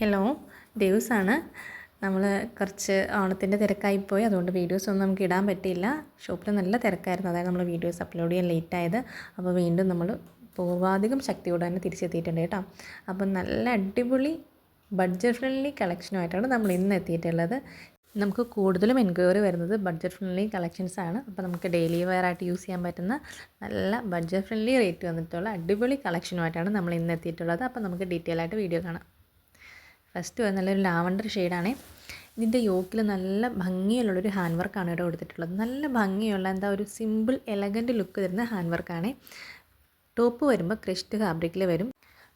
Hello ദേവ്സാണ്. നമ്മൾ കുറച്ച് ഓണത്തിന്റെ തിരക്കായിപ്പോയി അതുകൊണ്ട് വീഡിയോസ് ഒന്നും നമുക്ക് ഇടാൻ പറ്റിയില്ല. ഷോപ്പിൽ നല്ല തിരക്കായിരുന്നു. അതായത് നമ്മൾ വീഡിയോസ് അപ്ലോഡ് ചെയ്യാൻ ലേറ്റായത് അപ്പോൾ വീണ്ടും നമ്മൾ പൂർവാധികം ശക്തിയോടെ തന്നെ തിരിച്ചെത്തിയിട്ടുണ്ട് കേട്ടോ. അപ്പം നല്ല അടിപൊളി ബഡ്ജറ്റ് ഫ്രണ്ട്ലി കളക്ഷനുമായിട്ടാണ് നമ്മൾ ഇന്ന് എത്തിയിട്ടുള്ളത്. നമുക്ക് കൂടുതലും എൻക്വയറി വരുന്നത് ബഡ്ജറ്റ് ഫ്രണ്ട്ലി കളക്ഷൻസ് ആണ്. അപ്പോൾ നമുക്ക് ഡെയിലി വെയർ ആയിട്ട് യൂസ് ചെയ്യാൻ പറ്റുന്ന നല്ല ബഡ്ജറ്റ് ഫ്രണ്ട്ലി റേറ്റ് വന്നിട്ടുള്ള അടിപൊളി കളക്ഷനുമായിട്ടാണ് നമ്മൾ ഇന്ന് എത്തിയിട്ടുള്ളത്. അപ്പോൾ നമുക്ക് ഡീറ്റെയിൽ ആയിട്ട് വീഡിയോ കാണാം. ഫസ്റ്റ് നല്ലൊരു ലാവണ്ടർ ഷെയ്ഡാണേ. ഇതിന്റെ യോക്കിൽ നല്ല ഭംഗിയുള്ളൊരു ഹാൻഡ് വർക്കാണ് ഇവിടെ കൊടുത്തിട്ടുള്ളത്. നല്ല ഭംഗിയുള്ള എന്താ ഒരു സിമ്പിൾ എലഗന്റ് ലുക്ക് തരുന്ന ഹാൻഡ് വർക്കാണ്. ടോപ്പ് വരുമ്പോൾ ക്രിസ്റ്റ് ഫാബ്രിക്കിൽ വരും.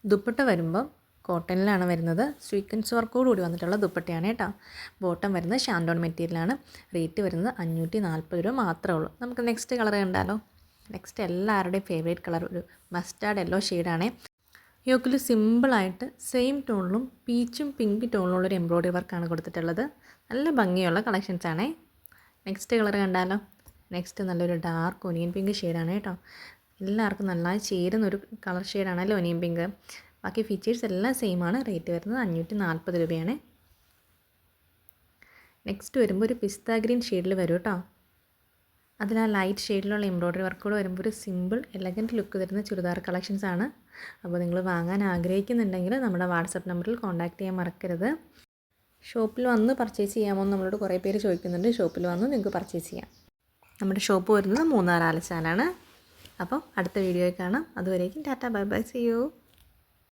ദുപ്പട്ട വരുമ്പോൾ കോട്ടണിലാണ് വരുന്നത്. സ്വീക്കൻസ് വർക്കോട് കൂടി വന്നിട്ടുള്ള ദുപ്പട്ടയാണ് കേട്ടോ. ബോട്ടം വരുന്നത് ഷാൻഡോൺ മെറ്റീരിയലാണ്. റേറ്റ് വരുന്നത് അഞ്ഞൂറ്റി നാൽപ്പത് രൂപ മാത്രമേ ഉള്ളൂ. നമുക്ക് നെക്സ്റ്റ് കളർ കണ്ടാലോ. നെക്സ്റ്റ് എല്ലാവരുടെയും ഫേവറേറ്റ് കളർ ഒരു മസ്റ്റാർഡ് യെല്ലോ ഷെയ്ഡാണ്. യോക്കിൽ സിമ്പിളായിട്ട് സെയിം ടോണിലും പീച്ചും പിങ്ക് ടോണിലുള്ള ഒരു എംബ്രോയ്ഡറി വർക്കാണ് കൊടുത്തിട്ടുള്ളത്. നല്ല ഭംഗിയുള്ള കളക്ഷൻസ് ആണേ. നെക്സ്റ്റ് കളർ കണ്ടാലോ? നെക്സ്റ്റ് നല്ലൊരു ഡാർക്ക് ഒനിയൻ പിങ്ക് ഷെയ്ഡാണ് കേട്ടോ. എല്ലാവർക്കും നന്നായി ചേരുന്ന ഒരു കളർ ഷെയ്ഡാണല്ലോ ഒനിയൻ പിങ്ക് ബാക്കി ഫീച്ചേഴ്സ് എല്ലാം സെയിം ആണ്. റേറ്റ് വരുന്നത് അഞ്ഞൂറ്റി നാൽപ്പത് രൂപയാണ്. നെക്സ്റ്റ് വരുമ്പോൾ ഒരു പിസ്ത ഗ്രീൻ ഷെയ്ഡിൽ വരും കേട്ടോ. അതിൽ ലൈറ്റ് ഷെയ്ഡിലുള്ള എംബ്രോയ്ഡറി വർക്കോട് വരുമ്പോൾ ഒരു സിമ്പിൾ എലഗന്റ് ലുക്ക് തരുന്ന ചുരിദാർ കളക്ഷൻസ് ആണ്. അപ്പോൾ നിങ്ങൾ വാങ്ങാൻ ആഗ്രഹിക്കുന്നുണ്ടെങ്കിൽ നമ്മുടെ വാട്സപ്പ് നമ്പറിൽ കോൺടാക്റ്റ് ചെയ്യാൻ മറക്കരുത്. ഷോപ്പിൽ വന്ന് പർച്ചേസ് ചെയ്യാമോ എന്ന് നമ്മളോട് കുറേ പേര് ചോദിക്കുന്നുണ്ട്. ഷോപ്പിൽ വന്ന് നിങ്ങൾക്ക് പർച്ചേസ് ചെയ്യാം. നമ്മുടെ ഷോപ്പ് വരുന്നത് മൂന്നാർ ആലച്ചാലാണ്. അപ്പോൾ അടുത്ത വീഡിയോയിൽ കാണാം. അതുവരേക്കും tata. Bye bye. See you